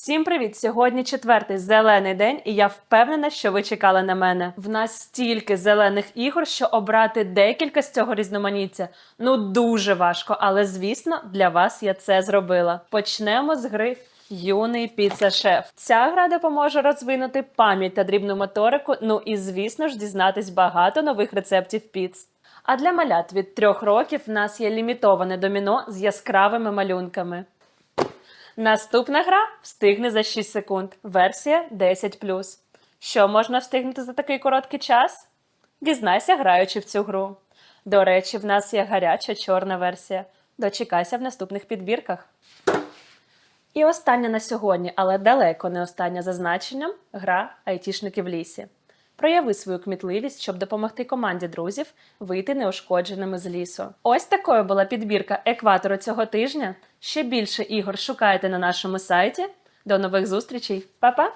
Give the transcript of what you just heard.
Всім привіт! Сьогодні четвертий зелений день, і я впевнена, що ви чекали на мене. В нас стільки зелених ігор, що обрати декілька з цього різноманіття ну дуже важко. Але звісно, для вас я це зробила. Почнемо з гри. Юний піца-шеф. Ця гра допоможе розвинути пам'ять та дрібну моторику. Ну і звісно ж дізнатись багато нових рецептів піц. А для малят від трьох років в нас є лімітоване доміно з яскравими малюнками. Наступна гра встигне за 6 секунд. Версія 10. Що можна встигнути за такий короткий час? Дізнайся, граючи в цю гру. До речі, в нас є гаряча чорна версія. Дочекайся в наступних підбірках. І остання на сьогодні, але далеко не остання за значенням гра Айтішники в лісі. Прояви свою кмітливість, щоб допомогти команді друзів вийти неушкодженими з лісу. Ось такою була підбірка екватору цього тижня. Ще більше ігор шукайте на нашому сайті. До нових зустрічей, Па-па!